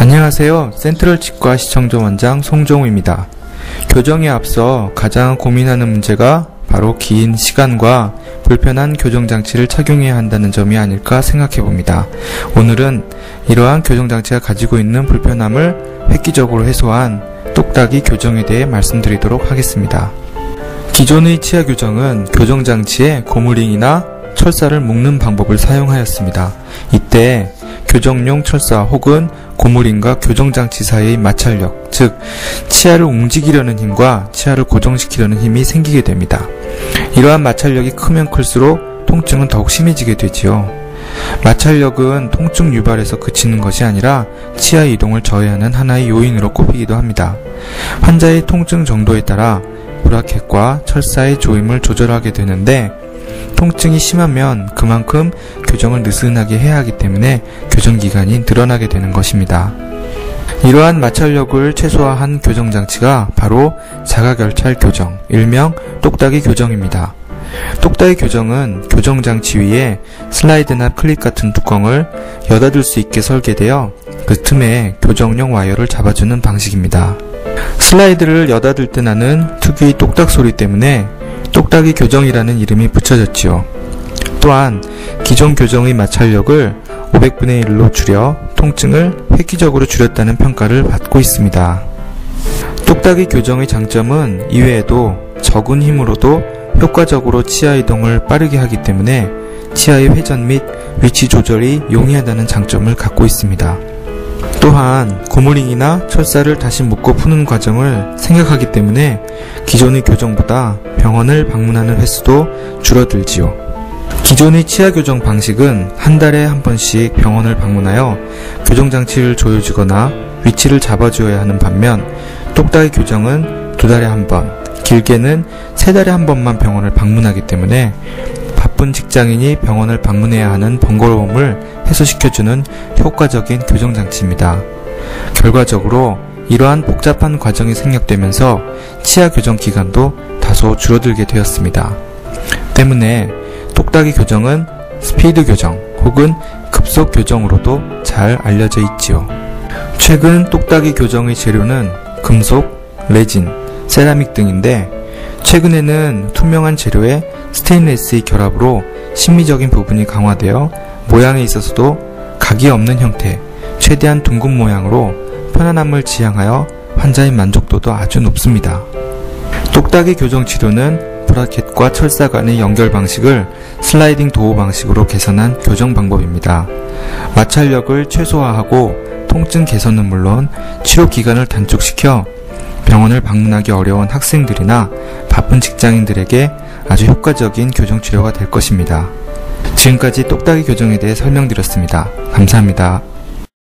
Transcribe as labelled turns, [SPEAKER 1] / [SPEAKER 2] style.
[SPEAKER 1] 안녕하세요. 센트럴 치과 시청자 원장 송정우입니다. 교정에 앞서 가장 고민하는 문제가 바로 긴 시간과 불편한 교정장치를 착용해야 한다는 점이 아닐까 생각해 봅니다. 오늘은 이러한 교정장치가 가지고 있는 불편함을 획기적으로 해소한 똑딱이 교정에 대해 말씀드리도록 하겠습니다. 기존의 치아 교정은 교정장치에 고무링이나 철사를 묶는 방법을 사용하였습니다. 이때 교정용 철사 혹은 고무링과 교정장치 사이의 마찰력, 즉 치아를 움직이려는 힘과 치아를 고정시키려는 힘이 생기게 됩니다. 이러한 마찰력이 크면 클수록 통증은 더욱 심해지게 되지요. 마찰력은 통증 유발에서 그치는 것이 아니라 치아 이동을 저해하는 하나의 요인으로 꼽히기도 합니다. 환자의 통증 정도에 따라 브라켓과 철사의 조임을 조절하게 되는데 통증이 심하면 그만큼 교정을 느슨하게 해야 하기 때문에 교정 기간이 늘어나게 되는 것입니다. 이러한 마찰력을 최소화한 교정 장치가 바로 자가결찰 교정, 일명 똑딱이 교정입니다. 똑딱이 교정은 교정 장치 위에 슬라이드나 클립 같은 뚜껑을 여닫을 수 있게 설계되어 그 틈에 교정용 와이어를 잡아주는 방식입니다. 슬라이드를 여닫을 때 나는 특유의 똑딱 소리 때문에 똑딱이 교정이라는 이름이 붙여졌지요. 또한 기존 교정의 마찰력을 500분의 1로 줄여 통증을 획기적으로 줄였다는 평가를 받고 있습니다. 똑딱이 교정의 장점은 이외에도 적은 힘으로도 효과적으로 치아 이동을 빠르게 하기 때문에 치아의 회전 및 위치 조절이 용이하다는 장점을 갖고 있습니다. 또한 고무링이나 철사를 다시 묶어 푸는 과정을 생각하기 때문에 기존의 교정보다 병원을 방문하는 횟수도 줄어들지요. 기존의 치아 교정 방식은 한 달에 한 번씩 병원을 방문하여 교정 장치를 조여주거나 위치를 잡아주어야 하는 반면 똑딱이 교정은 두 달에 한 번, 길게는 세 달에 한 번만 병원을 방문하기 때문에 바쁜 직장인이 병원을 방문해야 하는 번거로움을 해소시켜주는 효과적인 교정 장치입니다. 결과적으로 이러한 복잡한 과정이 생략되면서 치아 교정 기간도 다소 줄어들게 되었습니다. 때문에 똑딱이 교정은 스피드 교정 혹은 급속 교정으로도 잘 알려져 있지요. 최근 똑딱이 교정의 재료는 금속, 레진, 세라믹 등인데 최근에는 투명한 재료에 스테인레스의 결합으로 심미적인 부분이 강화되어 모양에 있어서도 각이 없는 형태, 최대한 둥근 모양으로 편안함을 지향하여 환자의 만족도도 아주 높습니다. 똑딱이 교정 치료는 브라켓과 철사 간의 연결 방식을 슬라이딩 도어 방식으로 개선한 교정 방법입니다. 마찰력을 최소화하고 통증 개선은 물론 치료 기간을 단축시켜 병원을 방문하기 어려운 학생들이나 바쁜 직장인들에게 아주 효과적인 교정 치료가 될 것입니다. 지금까지 똑딱이 교정에 대해 설명드렸습니다. 감사합니다.